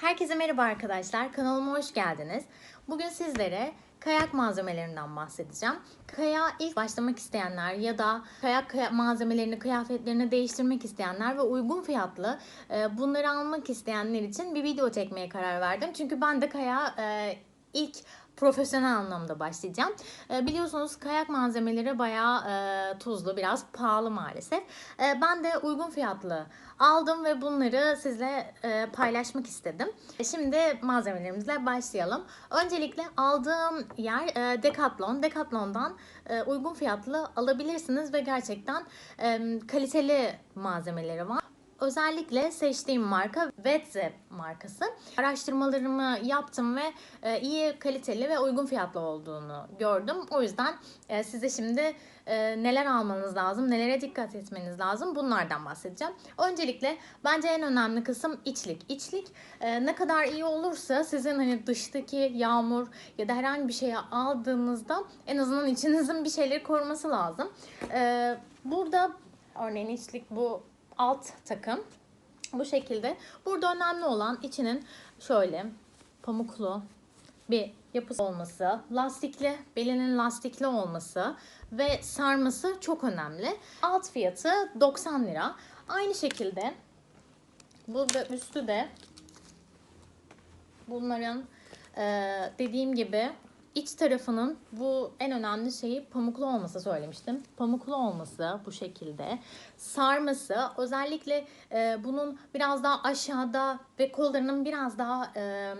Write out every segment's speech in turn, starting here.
Herkese merhaba arkadaşlar. Kanalıma hoş geldiniz. Bugün sizlere kayak malzemelerinden bahsedeceğim. Kaya ilk başlamak isteyenler ya da kayak kaya- malzemelerini, kıyafetlerini değiştirmek isteyenler ve uygun fiyatlı e, bunları almak isteyenler için bir video çekmeye karar verdim. Çünkü ben de kaya e, ilk profesyonel anlamda başlayacağım. E, biliyorsunuz kayak malzemeleri bayağı e, tuzlu, biraz pahalı maalesef. E, ben de uygun fiyatlı aldım ve bunları sizle e, paylaşmak istedim. E, Şimdi malzemelerimizle başlayalım. Öncelikle aldığım yer Decathlon. Decathlon'dan uygun fiyatlı alabilirsiniz ve gerçekten kaliteli malzemeleri var. Özellikle seçtiğim marka Wetze markası. Araştırmalarımı yaptım ve e, iyi, kaliteli ve uygun fiyatlı olduğunu gördüm. O yüzden e, size şimdi e, neler almanız lazım, nelere dikkat etmeniz lazım bunlardan bahsedeceğim. Öncelikle bence en önemli kısım içlik. İçlik ne kadar iyi olursa sizin hani dıştaki yağmur ya da herhangi bir şeye aldığınızda en azından içinizin bir şeyleri koruması lazım. Burada örneğin içlik bu alt takım bu şekilde. Burada önemli olan içinin şöyle pamuklu bir yapısı olması, lastikli, belinin lastikli olması ve sarması çok önemli. Alt fiyatı 90 lira. Aynı şekilde burada üstü de bunların dediğim gibi iç tarafının bu en önemli şeyi pamuklu olması söylemiştim. Pamuklu olması bu şekilde. Sarması özellikle eee, bunun biraz daha aşağıda ve kollarının biraz daha eee,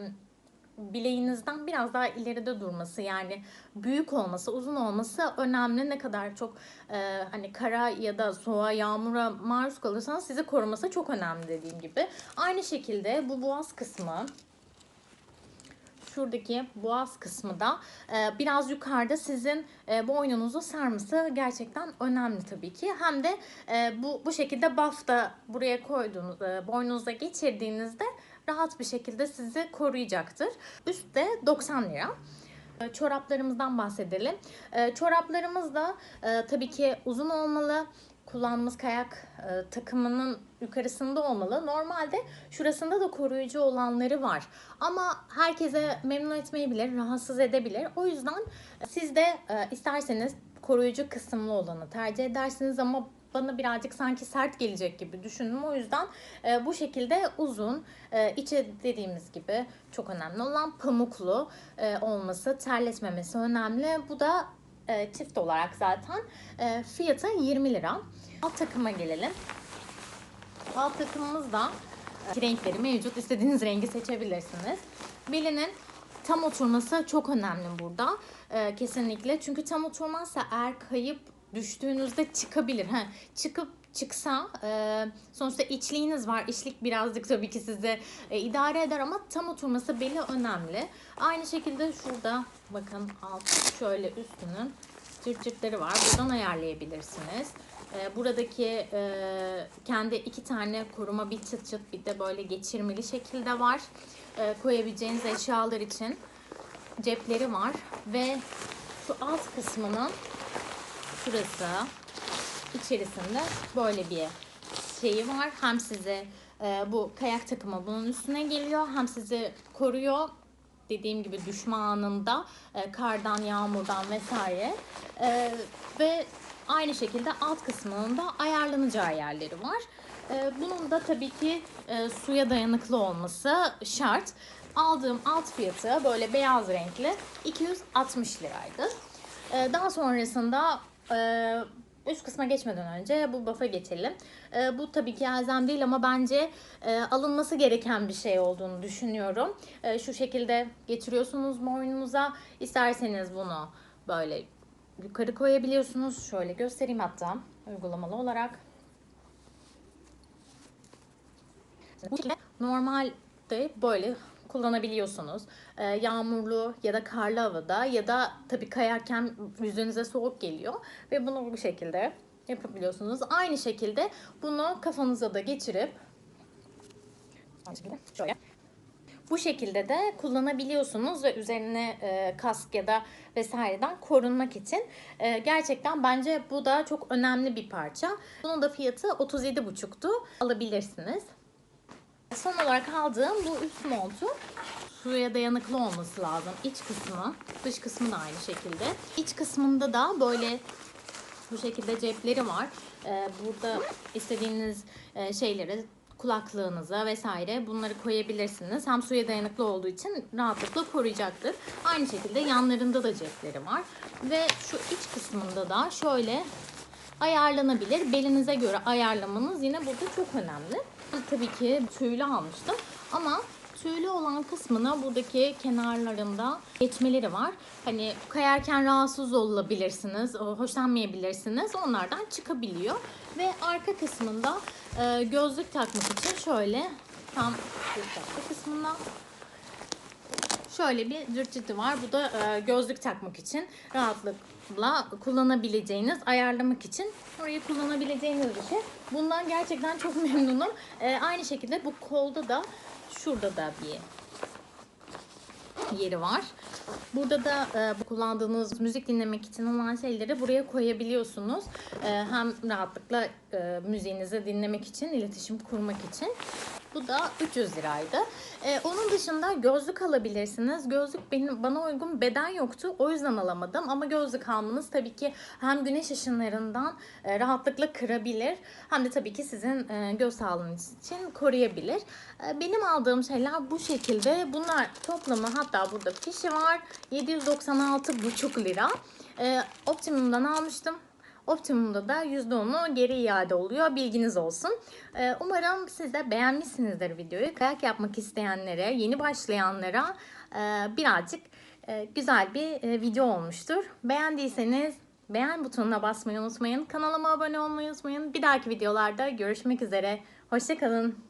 bileğinizden biraz daha ileride durması yani büyük olması, uzun olması önemli. Ne kadar çok e, hani kara ya da soğuğa, yağmura maruz kalırsanız sizi koruması çok önemli dediğim gibi. Aynı şekilde bu boğaz kısmı şuradaki boğaz kısmı da e, biraz yukarıda sizin e, boynunuzu sarması gerçekten önemli tabii ki. Hem de e, bu bu şekilde buff da buraya koyduğunuz e, boynunuza geçirdiğinizde rahat bir şekilde sizi koruyacaktır. Üstte 90 lira. E, Çoraplarımızdan bahsedelim. E, Çoraplarımız da e, tabii ki uzun olmalı. Kullandığımız kayak e, takımının yukarısında olmalı. Normalde şurasında da koruyucu olanları var. Ama herkese memnun etmeyebilir, rahatsız edebilir. O yüzden siz de e, isterseniz koruyucu kısımlı olanı tercih edersiniz ama bana birazcık sanki sert gelecek gibi düşündüm. O yüzden e, bu şekilde uzun, e, içi dediğimiz gibi çok önemli olan pamuklu e, olması, terletmemesi önemli. Bu da e, çift olarak zaten e, fiyatı 20 lira. Alt takıma gelelim. Alt takımımız da e, renkleri mevcut. İstediğiniz rengi seçebilirsiniz. Belinin tam oturması çok önemli burada. E, kesinlikle. Çünkü tam oturmazsa eğer kayıp düştüğünüzde çıkabilir. Ha, çıkıp çıksa e, sonuçta içliğiniz var. İçlik birazcık tabii ki size e, idare eder ama tam oturması beli önemli. Aynı şekilde şurada bakın alt şöyle üstünün cırt cırtları var. Buradan ayarlayabilirsiniz. E, buradaki e, kendi iki tane koruma bir çıt çıt bir de böyle geçirmeli şekilde var. E, koyabileceğiniz eşyalar için cepleri var ve şu alt kısmının şurası içerisinde böyle bir şeyi var. Hem size e, bu kayak takımı bunun üstüne geliyor hem sizi koruyor dediğim gibi düşme anında e, kardan, yağmurdan vesaire. E, ve aynı şekilde alt kısmının da ayarlanacağı yerleri var. E, bunun da tabii ki e, suya dayanıklı olması şart. Aldığım alt fiyatı böyle beyaz renkli 260 liraydı. E, daha sonrasında e, üst kısma geçmeden önce bu buff'a geçelim. E, bu tabii ki elzem değil ama bence e, alınması gereken bir şey olduğunu düşünüyorum. E, şu şekilde getiriyorsunuz boynunuza. İsterseniz bunu böyle yukarı koyabiliyorsunuz. Şöyle göstereyim hatta uygulamalı olarak. Bu şekilde normalde böyle kullanabiliyorsunuz. Ee, yağmurlu ya da karlı havada ya da tabii kayarken yüzünüze soğuk geliyor ve bunu bu şekilde yapabiliyorsunuz. Aynı şekilde bunu kafanıza da geçirip şöyle bu şekilde de kullanabiliyorsunuz ve üzerine e, kask ya da vesaireden korunmak için. E, gerçekten bence bu da çok önemli bir parça. Bunun da fiyatı 37,5'tu. Alabilirsiniz. Son olarak aldığım bu üst montu suya dayanıklı olması lazım. İç kısmı, dış kısmı da aynı şekilde. İç kısmında da böyle bu şekilde cepleri var. Ee, burada istediğiniz e, şeyleri kulaklığınıza vesaire bunları koyabilirsiniz. Hem suya dayanıklı olduğu için rahatlıkla koruyacaktır. Aynı şekilde yanlarında da cepleri var. Ve şu iç kısmında da şöyle ayarlanabilir. Belinize göre ayarlamanız yine burada çok önemli. Tabii ki tüylü almıştım ama tüylü olan kısmına buradaki kenarlarında geçmeleri var. Hani kayarken rahatsız olabilirsiniz, hoşlanmayabilirsiniz. Onlardan çıkabiliyor. Ve arka kısmında e, gözlük takmak için şöyle tam gözlük takma kısmında şöyle bir dürtütü var. Bu da e, gözlük takmak için rahatlıkla kullanabileceğiniz, ayarlamak için orayı kullanabileceğiniz bir şey. Bundan gerçekten çok memnunum. E, aynı şekilde bu kolda da şurada da bir yeri var. Burada da e, kullandığınız müzik dinlemek için olan şeyleri buraya koyabiliyorsunuz. E, hem rahatlıkla e, müziğinizi dinlemek için, iletişim kurmak için. Bu da 300 liraydı. E, onun dışında gözlük alabilirsiniz. Gözlük benim bana uygun beden yoktu. O yüzden alamadım. Ama gözlük almanız tabii ki hem güneş ışınlarından e, rahatlıkla kırabilir. Hem de tabii ki sizin e, göz sağlığınız için koruyabilir. E, benim aldığım şeyler bu şekilde. Bunlar toplamı hatta burada fişi var. 796,5 lira. E, Optimum'dan almıştım. Optimum'da da %10'u geri iade oluyor. Bilginiz olsun. Ee, umarım siz de beğenmişsinizdir videoyu. Kayak yapmak isteyenlere, yeni başlayanlara e, birazcık e, güzel bir e, video olmuştur. Beğendiyseniz beğen butonuna basmayı unutmayın. Kanalıma abone olmayı unutmayın. Bir dahaki videolarda görüşmek üzere. Hoşçakalın.